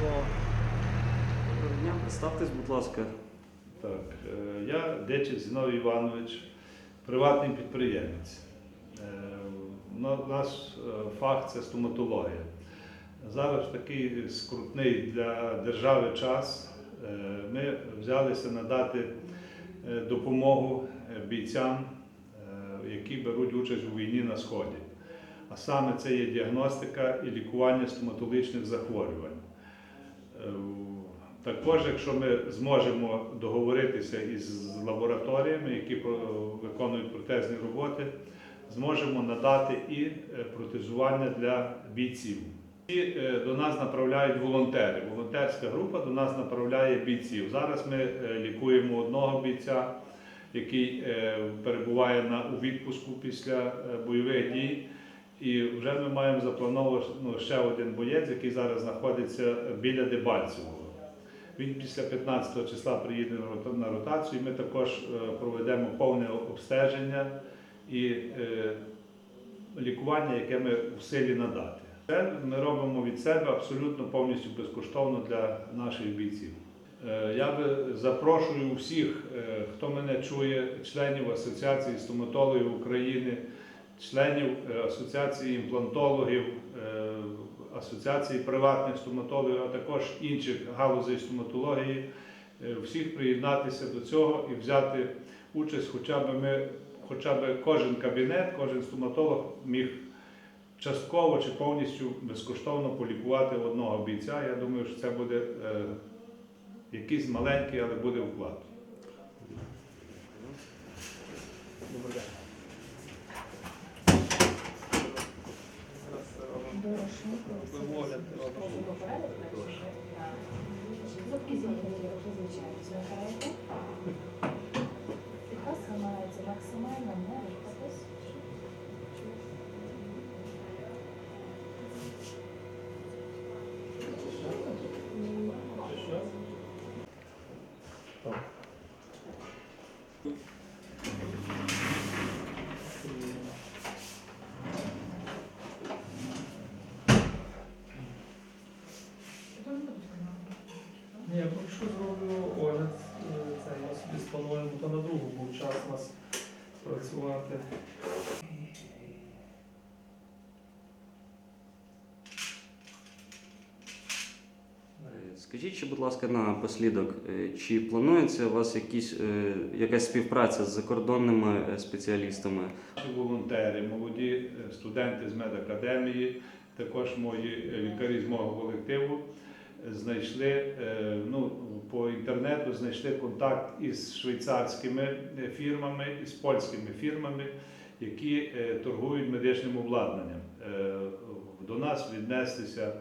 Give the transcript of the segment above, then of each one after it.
Доброго дня, представтесь, будь ласка. Так, е, Я Дечик Зінов Іванович, приватний підприємець. Е, наш е, фах це стоматологія. Зараз такий скрутний для держави час. Ми взялися надати допомогу бійцям, які беруть участь у війні на Сході. А саме це є діагностика і лікування стоматологічних захворювань. Е, також, якщо ми зможемо договоритися із лабораторіями, які виконують протезні роботи, зможемо надати і е, протезування для бійців. І е, до нас направляють волонтери. Волонтерська група до нас направляє бійців. Зараз ми лікуємо одного бійця, який перебуває на у відпуску після бойових дій. І вже ми маємо заплановано ну, ще один боєць, який зараз знаходиться біля Дебальцевого. Він після 15 числа приїде на ротацію. і Ми також е, проведемо повне обстеження і е, лікування, яке ми в силі надати. Це ми робимо від себе абсолютно повністю безкоштовно для наших бійців. Е, Я би запрошую всіх, хто мене чує, членів Асоціації стоматологів України, членів е, Асоціації імплантологів, е, Асоціації приватних стоматологів, а також інших галузей стоматології, е, всіх приєднатися до цього і взяти участь, хоча б ми, хоча б кожен кабінет, кожен стоматолог міг частково чи повністю безкоштовно полікувати одного бійця. Я думаю, що це буде якийсь маленький, але буде вклад. Зубки змінюють, визначають звертаєте. Підказ намагається максимально не рухатись. Ні, я Що зроблю огляд. е, Це ми собі сплануємо, то на другу був час у нас працювати. Е, Скажіть, ще, будь ласка, напослідок, е, чи планується у вас якісь, якась співпраця з закордонними спеціалістами? Волонтери, молоді студенти з медакадемії, також мої лікарі з мого колективу знайшли е, ну, по інтернету знайшли контакт із швейцарськими е, фірмами, із польськими фірмами, які е, торгують медичним обладнанням. До нас віднеслися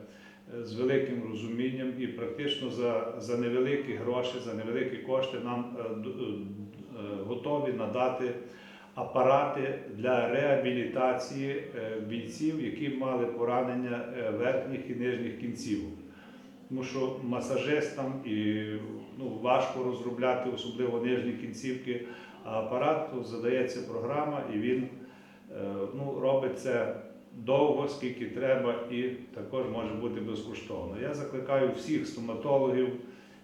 з великим розумінням і практично за, за невеликі гроші, за невеликі кошти нам готові надати апарати для реабілітації бійців, які мали поранення верхніх і нижніх кінцівок. Тому що масажистам і ну, важко розробляти, особливо нижні кінцівки, апарату задається програма, і він е, ну, робить це довго, скільки треба, і також може бути безкоштовно. Я закликаю всіх стоматологів,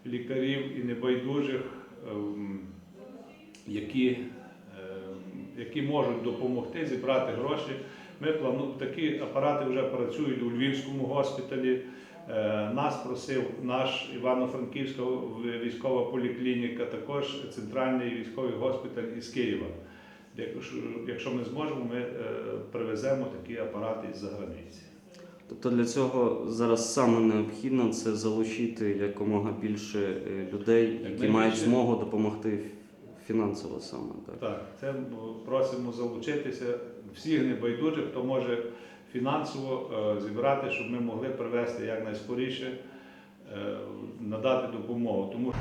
лікарів і небайдужих, ем, які ем, які можуть допомогти зібрати гроші. Ми плану... Такі апарати вже працюють у Львівському госпіталі. Е, Нас просив наш Івано-Франківська військова поліклініка, також центральний військовий госпіталь із Києва. Якщо- ми зможемо, ми е, привеземо такі апарати із-за границі. Тобто для цього зараз саме необхідно це залучити якомога більше е, людей, які найбільше. мають змогу допомогти фінансово саме. Так. Так, це просимо залучитися всіх небайдужих, хто може фінансово е, зібрати, щоб ми могли привезти якнайскоріше, е, надати допомогу. Тому